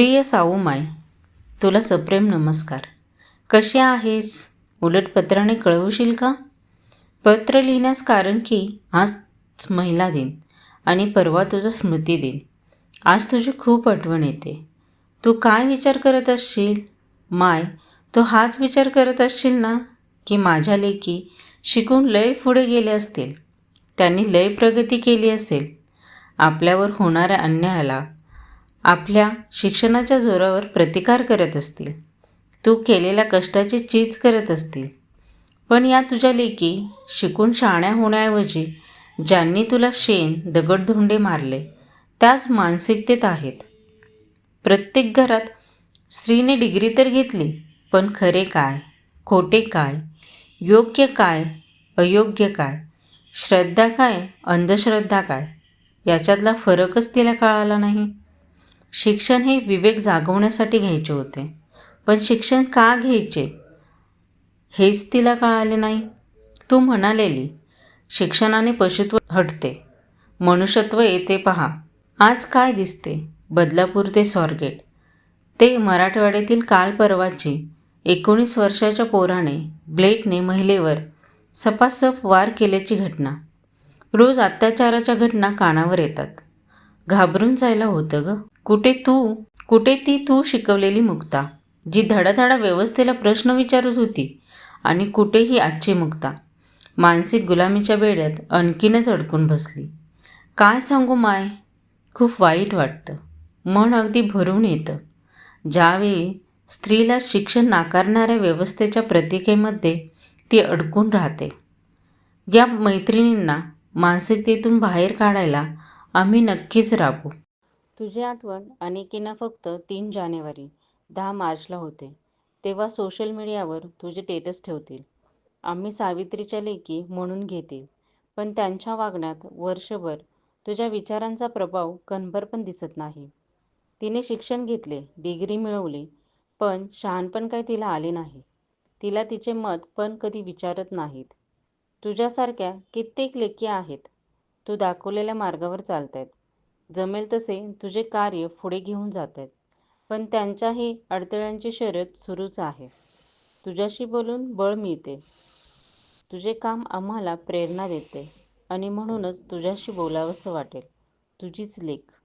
प्रिय साऊमाय तुला सप्रेम नमस्कार. कशी आहेस? उलट पत्राने कळवशील का? पत्र लिहिण्यास कारण की आज महिला दिन आणि परवा तुझा स्मृती दिन. आज तुझी खूप आठवण येते. तू काय विचार करत असशील? माय तू हाच विचार करत असशील ना? की माझ्या लेकी शिकून लय पुढे गेले असतील? त्यांनी लय प्रगती केली असेल? आपल्यावर होणाऱ्या अन्यायाला आपल्या शिक्षणाच्या जोरावर प्रतिकार करत असतील. तू केलेल्या कष्टाची चीज करत असतील. पण या तुझ्या लेकी शिकून शाण्या होण्याऐवजी ज्यांनी तुला शेण दगडधोंडे मारले त्याच मानसिकतेत आहेत. प्रत्येक घरात स्त्रीने डिग्री तर घेतली पण खरे काय खोटे काय योग्य काय अयोग्य काय श्रद्धा काय अंधश्रद्धा काय याच्यातला फरकच तिला कळाला नाही. शिक्षण हे विवेक जागवण्यासाठी घ्यायचे होते. पण शिक्षण का घ्यायचे? हेच तिला कळाले नाही. तू म्हणालेली शिक्षणाने पशुत्व हटते. मनुष्यत्व येते पहा. आज काय दिसते? बदलापूर ते स्वारगेट. ते मराठवाड्यातील काल परवाची एकोणीस वर्षाच्या पोराने ब्लेडने महिलेवर सपासप वार केल्याची घटना. रोज अत्याचाराच्या घटना कानावर येतात. घाबरून जायला होतं गं. कुठे तू? कुठे ती तू शिकवलेली मुक्ता जी धडाधडा व्यवस्थेला प्रश्न विचारत होती आणि कुठेही आजची मुक्ता. मानसिक गुलामीच्या बेड्यात आणखीनच अडकून बसली. काय सांगू माय? खूप वाईट वाटतं. मन अगदी भरून येतं. ज्यावेळी स्त्रीला शिक्षण नाकारणाऱ्या व्यवस्थेच्या प्रतिकेमध्ये ती अडकून राहते. या मैत्रिणींना मानसिकतेतून बाहेर काढायला आम्ही नक्कीच राबू. तुझी आठवण अनेकींना फक्त तीन जानेवारी दहा मार्चला होते. तेव्हा सोशल मीडियावर तुझे टेटस ठेवतील. आम्ही सावित्रीच्या लेकी म्हणून घेतील. पण त्यांच्या वागण्यात वर्षभर तुझ्या विचारांचा प्रभाव कणभर पण दिसत नाही. तिने शिक्षण घेतले डिग्री मिळवली पण शहाणपण काही तिला आले नाही. तिला तिचे मत पण कधी विचारत नाहीत. तुझ्यासारख्या कित्येक लेकी आहेत. तू दाखवलेल्या मार्गावर चालत आहेत जमेल तसे तुझे कार्य पुढे घेऊन जात आहेत पण त्यांच्याही अडथळ्यांची शर्यत सुरूच आहे. तुझ्याशी बोलून बळ मिळते. तुझे काम आम्हाला प्रेरणा देते आणि म्हणूनच तुझ्याशी बोलावंसं वाटेल. तुझीच लेख.